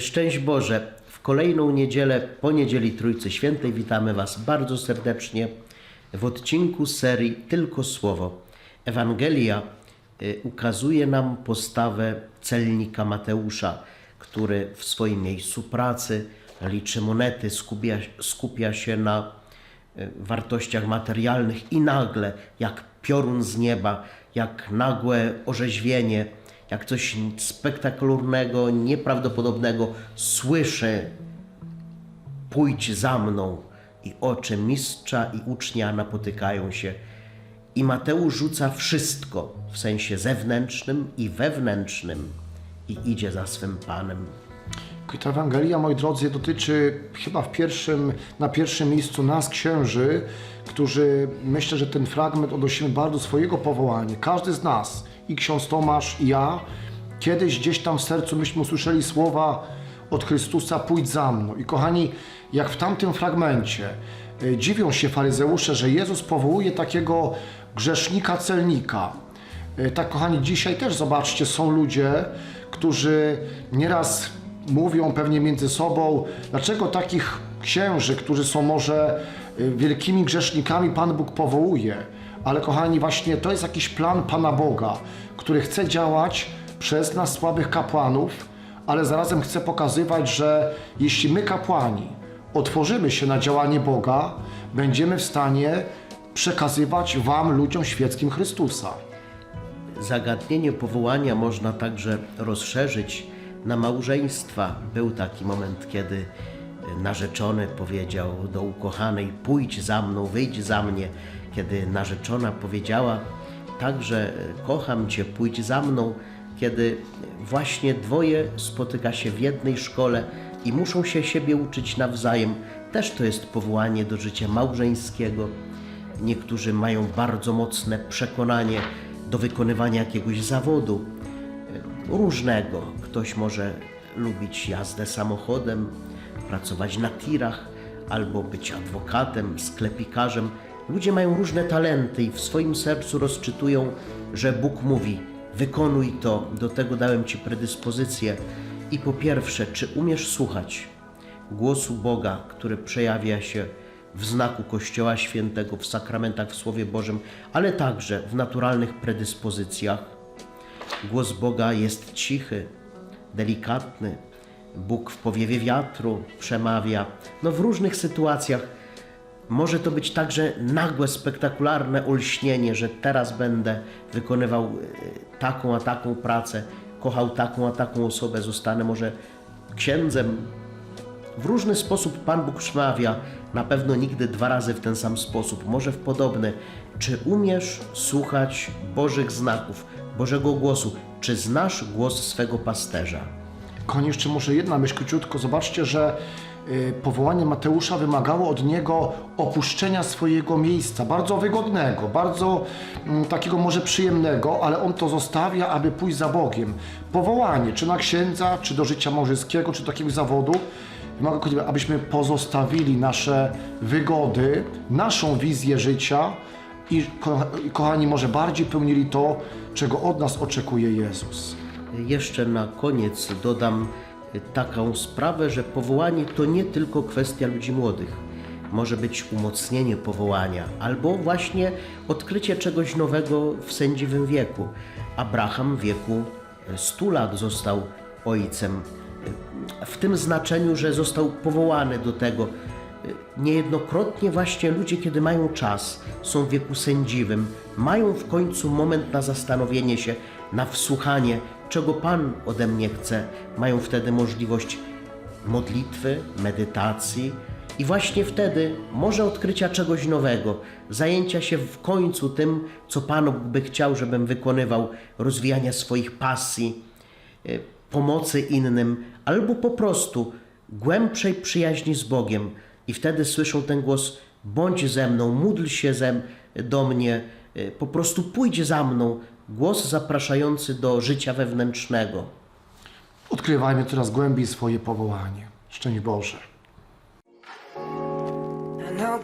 Szczęść Boże. W kolejną niedzielę, po niedzieli Trójcy Świętej, witamy Was bardzo serdecznie w odcinku serii Tylko Słowo. Ewangelia y, ukazuje nam postawę celnika Mateusza, który w swoim miejscu pracy liczy monety, skupia, skupia się na y, wartościach materialnych i nagle, jak piorun z nieba, jak nagłe orzeźwienie, jak coś spektakularnego, nieprawdopodobnego, słyszy pójdź za mną i oczy mistrza i ucznia napotykają się. I Mateusz rzuca wszystko w sensie zewnętrznym i wewnętrznym i idzie za swym Panem. Ta Ewangelia, moi drodzy, dotyczy chyba w pierwszym, na pierwszym miejscu nas, księży, którzy myślę, że ten fragment odnosimy bardzo swojego powołania. Każdy z nas, i ksiądz Tomasz, i ja, kiedyś gdzieś tam w sercu myśmy usłyszeli słowa od Chrystusa: pójdź za mną. I kochani, jak w tamtym fragmencie y, dziwią się faryzeusze, że Jezus powołuje takiego grzesznika celnika. Y, Tak, kochani, dzisiaj też zobaczcie, są ludzie, którzy nieraz mówią pewnie między sobą, dlaczego takich księży, którzy są może y, wielkimi grzesznikami, Pan Bóg powołuje. Ale kochani, właśnie to jest jakiś plan Pana Boga, który chce działać przez nas słabych kapłanów, ale zarazem chce pokazywać, że jeśli my kapłani otworzymy się na działanie Boga, będziemy w stanie przekazywać Wam, ludziom świeckim Chrystusa. Zagadnienie powołania można także rozszerzyć na małżeństwa. Był taki moment, kiedy narzeczony powiedział do ukochanej: Pójdź za mną, wyjdź za mnie. Kiedy narzeczona powiedziała także: Kocham cię, pójdź za mną. Kiedy właśnie dwoje spotyka się w jednej szkole i muszą się siebie uczyć nawzajem, też to jest powołanie do życia małżeńskiego. Niektórzy mają bardzo mocne przekonanie do wykonywania jakiegoś zawodu e, różnego. Ktoś może lubić jazdę samochodem, pracować na tirach albo być adwokatem, sklepikarzem. Ludzie mają różne talenty i w swoim sercu rozczytują, że Bóg mówi: wykonuj to, do tego dałem ci predyspozycję. I po pierwsze, czy umiesz słuchać głosu Boga, który przejawia się w znaku Kościoła Świętego, w sakramentach, w Słowie Bożym, ale także w naturalnych predyspozycjach. Głos Boga jest cichy, delikatny. Bóg w powiewie wiatru przemawia. No w różnych sytuacjach może to być także nagłe, spektakularne olśnienie, że teraz będę wykonywał e, taką a taką pracę, kochał taką a taką osobę, zostanę może księdzem, w różny sposób Pan Bóg przemawia, na pewno nigdy dwa razy w ten sam sposób, może w podobny. Czy umiesz słuchać Bożych znaków, Bożego głosu? Czy znasz głos swego pasterza? Konie jeszcze może jedna myśl króciutko. Zobaczcie, że powołanie Mateusza wymagało od niego opuszczenia swojego miejsca, bardzo wygodnego, bardzo mm, takiego może przyjemnego, ale on to zostawia, aby pójść za Bogiem. Powołanie, czy na księdza, czy do życia małżeńskiego, czy do jakiegoś zawodu, wymaga, abyśmy pozostawili nasze wygody, naszą wizję życia i kochani, może bardziej pełnili to, czego od nas oczekuje Jezus. Jeszcze na koniec dodam taką sprawę, że powołanie to nie tylko kwestia ludzi młodych. Może być umocnienie powołania albo właśnie odkrycie czegoś nowego w sędziwym wieku. Abraham w wieku 100 lat został ojcem. W tym znaczeniu, że został powołany do tego. Niejednokrotnie właśnie ludzie, kiedy mają czas, są w wieku sędziwym, mają w końcu moment na zastanowienie się, na wsłuchanie, czego Pan ode mnie chce. Mają wtedy możliwość modlitwy, medytacji i właśnie wtedy może odkrycia czegoś nowego, zajęcia się w końcu tym, co Pan by chciał, żebym wykonywał, rozwijania swoich pasji, y, pomocy innym, albo po prostu głębszej przyjaźni z Bogiem. I wtedy słyszą ten głos: bądź ze mną, módl się ze, do mnie, e, po prostu pójdź za mną. Głos zapraszający do życia wewnętrznego. Odkrywajmy coraz głębiej swoje powołanie. Szczęść Boże. No.